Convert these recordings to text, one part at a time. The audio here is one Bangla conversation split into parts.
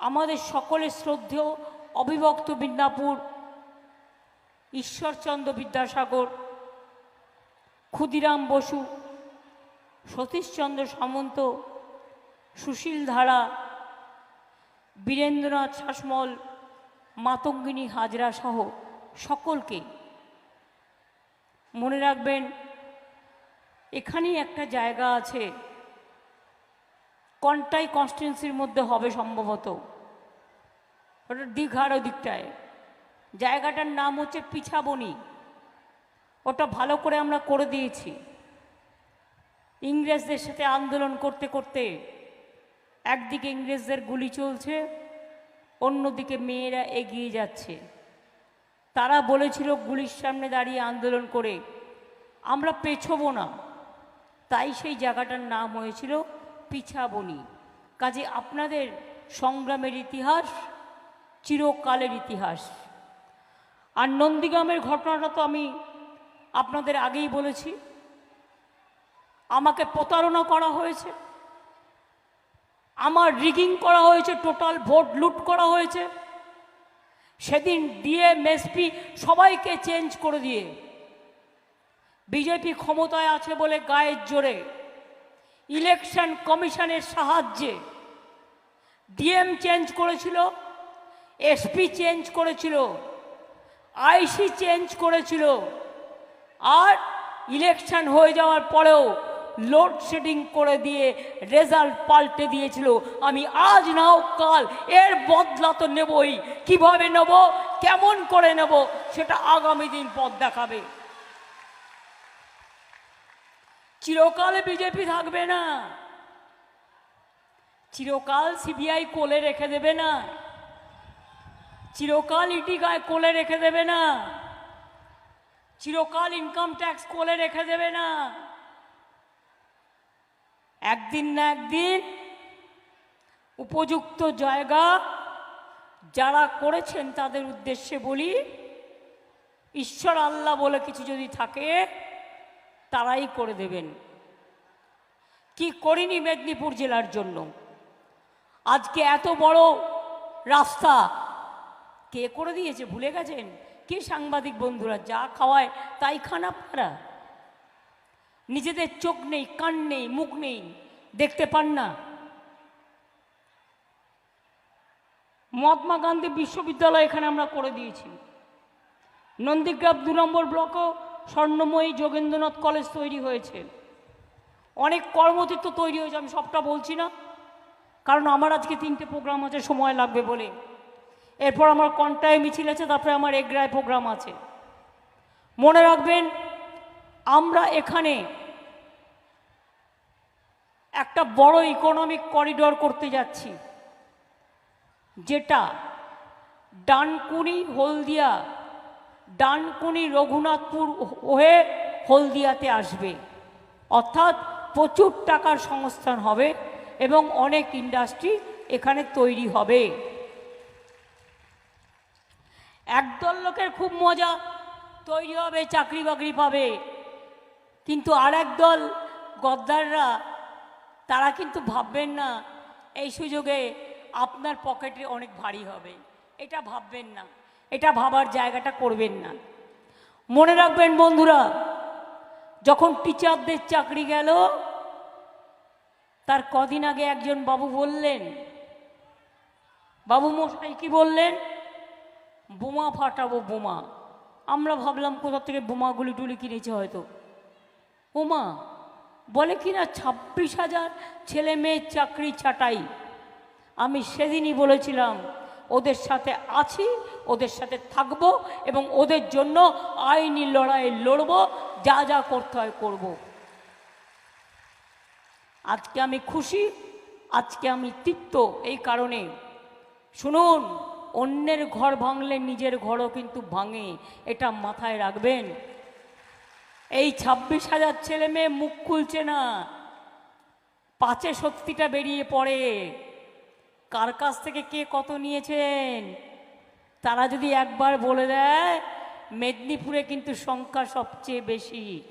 আমাদের সকলের শ্রদ্ধেয় অবিভক্ত মিদনাপুর ঈশ্বরচন্দ্র বিদ্যাসাগর, ক্ষুদিরাম বসু, সতীশচন্দ্র সামন্ত, সুশীল ধারা, বীরেন্দ্রনাথ শাসমল, মাতঙ্গিনী হাজরা সহ সকলকে মনে রাখবেন, এখানেই একটা জায়গা আছে। কন্টাই কনস্টিটুয়েন্সির মধ্যে হবে সম্ভবত। ওটা দীঘার দিকটায় জায়গাটার নাম হচ্ছে পিছাবনি। ওটা ভালো করে আমরা করে দিয়েছি। ইংরেজদের সাথে আন্দোলন করতে করতে একদিকে ইংরেজদের গুলি চলছে, অন্যদিকে মেয়েরা এগিয়ে যাচ্ছে। তারা বলেছিল গুলির সামনে দাঁড়িয়ে আন্দোলন করে। আমরা পেছবো না। তাই সেই জায়গাটার নাম হয়েছিল পিছাবনি। কাজে আপনাদের সংগ্রামের ইতিহাস, চিরকালের ইতিহাস। আর নন্দীগ্রামের ঘটনাটা তো আমি আপনাদের আগেই বলেছি। আমাকে প্রতারণা করা হয়েছে। আমার রিগিং করা হয়েছে টোটাল ভোট লুট করা হয়েছে। সেদিন ডিএম এসপি সবাইকে চেঞ্জ করে দিয়ে। বিজেপি ক্ষমতায় আছে বলে গায়ের জোরে ইলেকশন কমিশনের সাহায্যে ডিএম চেঞ্জ করেছিল, এসপি চেঞ্জ করেছিল, আইসি চেঞ্জ করেছিল, আর ইলেকশন হয়ে যাওয়ার পরেও লোডশেডিং করে দিয়ে রেজাল্ট পাল্টে দিয়েছিল। আমি আজ নাও কাল এর বদলা তো নেবই। কীভাবে নেব? কেমন করে নেব? সেটা আগামী দিন পথ দেখাবে। চিরকাল বিজেপি থাকবে না। চিরকাল সিবিআই কোলে রেখে দেবে না। চিরকাল ইটি গায়ে কোলে রেখে দেবে না। চিরকাল ইনকাম ট্যাক্স কোলে রেখে দেবে না। একদিন না একদিন উপযুক্ত জায়গা যারা করেছেন তাদের উদ্দেশ্যে বলি, ঈশ্বর আল্লাহ বলে কিছু যদি থাকে তারাই করে দেবেন। কি করিনি মেদিনীপুর জেলার জন্য? আজকে এত বড় রাস্তা কে করে দিয়েছে? ভুলে গেছেন? কে সাংবাদিক বন্ধুরা? যা খাওয়ায় তাই খান আপনারা। নিজেদের চোখ নেই, কান নেই, মুখ নেই, দেখতে পান না। মহাত্মা গান্ধী বিশ্ববিদ্যালয় এখানে আমরা করে দিয়েছি। নন্দীগ্রাম দু নম্বর ব্লকও স্বর্ণময়ী যোগেন্দ্রনাথ কলেজ তৈরি হয়েছে। অনেক কর্মতীর্থ তৈরি হয়েছে, আমি সবটা বলছি না। কারণ আমার আজকে তিনটে প্রোগ্রাম আছে, সময় লাগবে বলে। এরপর আমার কন্টায় মিছিল আছে, তারপরে আমার এগ্রায় প্রোগ্রাম আছে। মনে রাখবেন, আমরা এখানে একটা বড় ইকোনমিক করিডর করতে যাচ্ছি, যেটা ডানকুনি, হলদিয়া ডানকুনি রঘুনাথপুর হয়ে হলদিয়াতে আসবে। অর্থাৎ প্রচুর টাকার সংস্থান হবে এবং অনেক ইন্ডাস্ট্রি এখানে তৈরি হবে। একদল লোকের খুব মজা, তৈরি হবে, চাকরি বাকরি পাবে। কিন্তু আর একদল গদ্দাররা, তারা কিন্তু ভাববেন না, এই সুযোগে আপনার পকেটে অনেক ভারী হবে। এটা ভাববেন না। এটা ভাবার জায়গাটা করবেন না। মনে রাখবেন বন্ধুরা, যখন টিচারদের চাকরি গেল, তার কদিন আগে একজন বাবু বললেন, বাবু মশাই, কি বললেন? বোমা ফাটাবো, বোমা। আমরা ভাবলাম কোথা থেকে বোমাগুলি টুলি কিনেছে হয়তো। বোমা বলে কি না ছাব্বিশ হাজার ছেলে মেয়ের চাকরি ছাটাই? আমি সেদিনই বলেছিলাম ওদের সাথে আছি, ওদের সাথে থাকব এবং ওদের জন্য আইনি লড়াই লড়ব, যা যা করতে হয় করব। আজকে আমি খুশি, আজকে আমি তৃপ্ত এই কারণে। শুনুন, অন্যের ঘর ভাঙলে নিজের ঘরও কিন্তু ভাঙে, এটা মাথায় রাখবেন। এই ছাব্বিশ হাজার ছেলে মেয়ে মুখ খুলছে না, পাচে সত্যিটা বেরিয়ে পড়ে। কার কাছ থেকে কে কত নিয়েছেন? তারা যদি একবার বলে দেয়, মেদিনীপুরে কিন্তু সংখ্যা সবচেয়ে বেশি।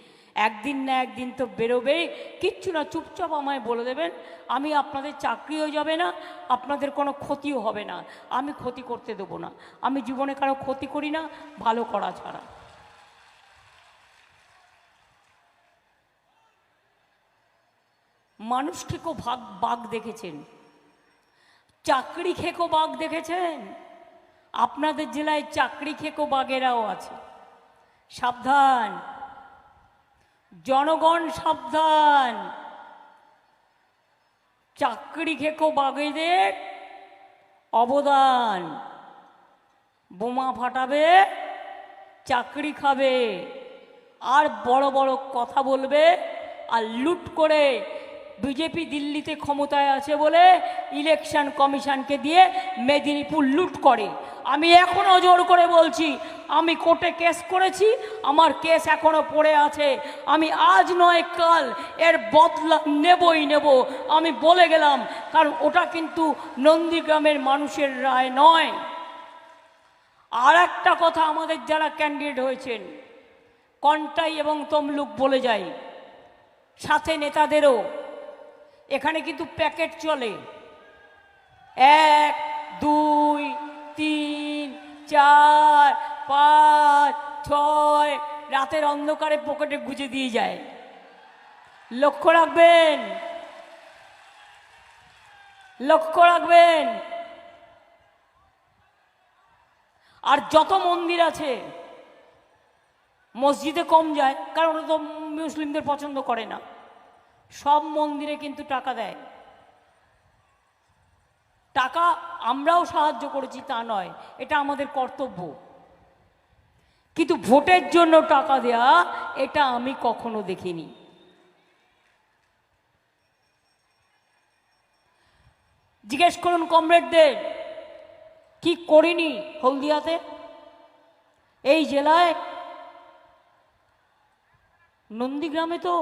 একদিন না একদিন তো বেরোবেই। কিচ্ছু না, চুপচাপ আমায় বলে দেবেন, আমি আপনাদের চাকরিও যাবে না, আপনাদের কোনো ক্ষতিও হবে না। আমি ক্ষতি করতে দেবো না। আমি জীবনে কারও ক্ষতি করি না, ভালো করা ছাড়া। মানুষ খেকো ভাগ বাঘ দেখেছেন। চাকরি খেকো বাঘ দেখেছেন? আপনাদের জেলায় চাকরি খেকো বাঘেরাও আছে। সাবধান। জনগণ সাবধান। চাকরি খেকো বাঘেদের অবদান। বোমা ফাটাবে, চাকরি খাবে। আর বড় বড় কথা বলবে আর লুট করে বিজেপি দিল্লিতে ক্ষমতায় আছে বলে ইলেকশন কমিশনকে দিয়ে মেদিনীপুর লুট করে। আমি এখনও জোর করে বলছি, আমি কোর্টে কেস করেছি, আমার কেস এখনও পড়ে আছে। আমি আজ নয়, কাল এর বদলা নেবই নেব। আমি বলে গেলাম, কারণ ওটা কিন্তু নন্দীগ্রামের মানুষের রায় নয়। আর একটা কথা আমাদের যারা ক্যান্ডিডেট হয়েছেন, কন্টাই এবং তমলুক বলে যাই সাথে নেতাদেরও এখানে কিন্তু প্যাকেট চলে। এক, দুই, তিন, চার, পাঁচ, ছয়, রাতের অন্ধকারে পকেটে গুজে দিয়ে যায়। লক্ষ্য রাখবেন। লক্ষ্য রাখবেন। আর যত মন্দির আছে, মসজিদে কম যায়, কারণ ওরা তো মুসলিমদের পছন্দ করে না। সব মন্দিরে কিন্তু টাকা দেয়। টাকা আমরাও সাহায্য করেছি, তা নয়, এটা আমাদের কর্তব্য। কিন্তু ভোটের জন্য টাকা দেয়া, এটা আমি কখনো দেখিনি। জিজ্ঞেস করুন কমরেডদের, কি করিনি হলদিয়াতে? এই জেলায়? নন্দীগ্রামে তো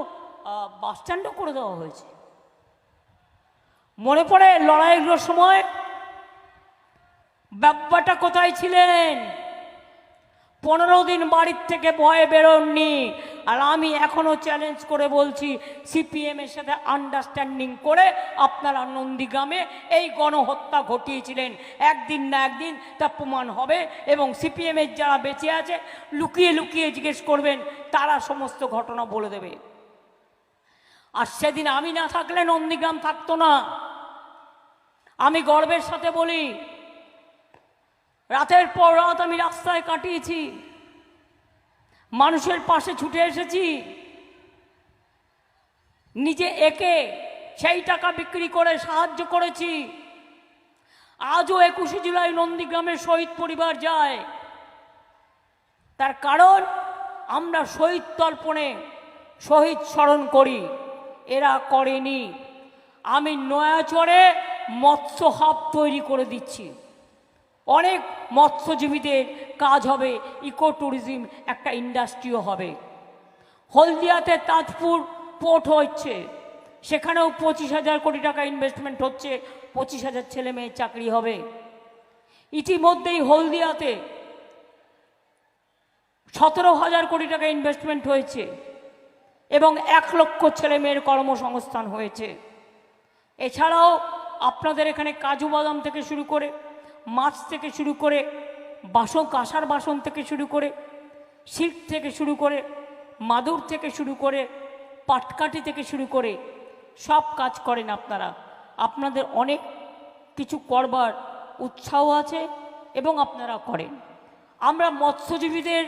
আহ, বাস স্ট্যান্ডও করে দেওয়া হয়েছে। মনে পড়ে লড়াইগুলোর সময়? ব্যাপারটা কোথায় ছিলেন? পনেরো দিন বাড়ির থেকে ভয়ে বেরোননি। আর আমি এখনও চ্যালেঞ্জ করে বলছি সিপিএম এর সাথে আন্ডারস্ট্যান্ডিং করে আপনারা নন্দীগ্রামে এই গণহত্যা ঘটিয়েছিলেন। একদিন না একদিন তা প্রমাণ হবে এবং সিপিএমের যারা বেঁচে আছে লুকিয়ে লুকিয়ে জিজ্ঞেস করবেন তারা সমস্ত ঘটনা বলে দেবে। আর সেদিন আমি না থাকলে নন্দীগ্রাম থাকতো না। আমি গর্বের সাথে বলি, রাতের পর রাত আমি রাস্তায় কাটিয়েছি, মানুষের পাশে ছুটে এসেছি, নিজে একে সেই টাকা বিক্রি করে সাহায্য করেছি। আজও একুশে জুলাই নন্দীগ্রামের শহীদ পরিবার যায়। তার কারণ আমরা শহীদ তর্পণে শহীদ স্মরণ করি। এরা করেনি। আমি নয়াচরে মৎস্য হাব তৈরি করে দিচ্ছি। অনেক মৎস্যজীবীদের কাজ হবে ইকো ট্যুরিজম একটা ইন্ডাস্ট্রিও হবে। হলদিয়াতে তাজপুর পোর্ট হচ্ছে, সেখানেও পঁচিশ হাজার কোটি টাকা ইনভেস্টমেন্ট হচ্ছে, পঁচিশ হাজার ছেলে মেয়ের চাকরি হবে। ইতিমধ্যেই হলদিয়াতে সতেরো হাজার কোটি টাকা ইনভেস্টমেন্ট হয়েছে। এবং এক লক্ষ ছেলে মেয়ের কর্মসংস্থান হয়েছে। এছাড়াও আপনাদের এখানে কাজু বাদাম থেকে শুরু করে, মাছ থেকে শুরু করে, বাসন, কাঁসার বাসন থেকে শুরু করে সিল্ক থেকে শুরু করে, মাদুর থেকে শুরু করে, পাটকাঠি থেকে শুরু করে সব কাজ করেন আপনারা। আপনাদের অনেক কিছু করবার উৎসাহ আছে এবং আপনারা করেন। আমরা মৎস্যজীবীদের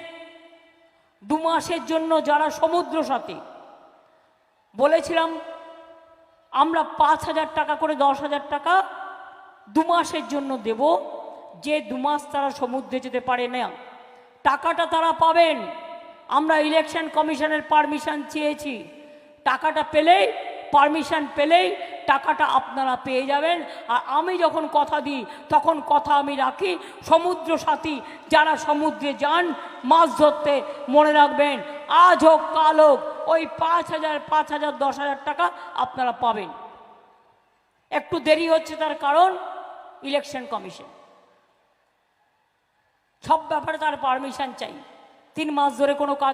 দু মাসের জন্য যারা সমুদ্র সাথী বলেছিলাম, আমরা পাঁচ হাজার টাকা করে দশ হাজার টাকা দু মাসের জন্য দেব। যে দু মাস তারা সমুদ্রে যেতে পারে না, টাকাটা তারা পাবেন। আমরা ইলেকশন কমিশনের পারমিশন চেয়েছি। টাকাটা পেলেই পারমিশন পেলেই টাকাটা আপনারা পেয়ে যাবেন। আর আমি যখন কথা দিই, তখন কথা আমি রাখি। সমুদ্র সাথী, যারা সমুদ্রে যান, মাছ ধরতে মনে রাখবেন। আজ হোক, কাল হোক ওই পাঁচ হাজার পাঁচ হাজার, দশ হাজার টাকা আপনারা পাবেন। একটু দেরি হচ্ছে তার কারণ ইলেকশন কমিশন সব ব্যাপারে তার পারমিশন চাই। তিন মাস ধরে কোনো কাজ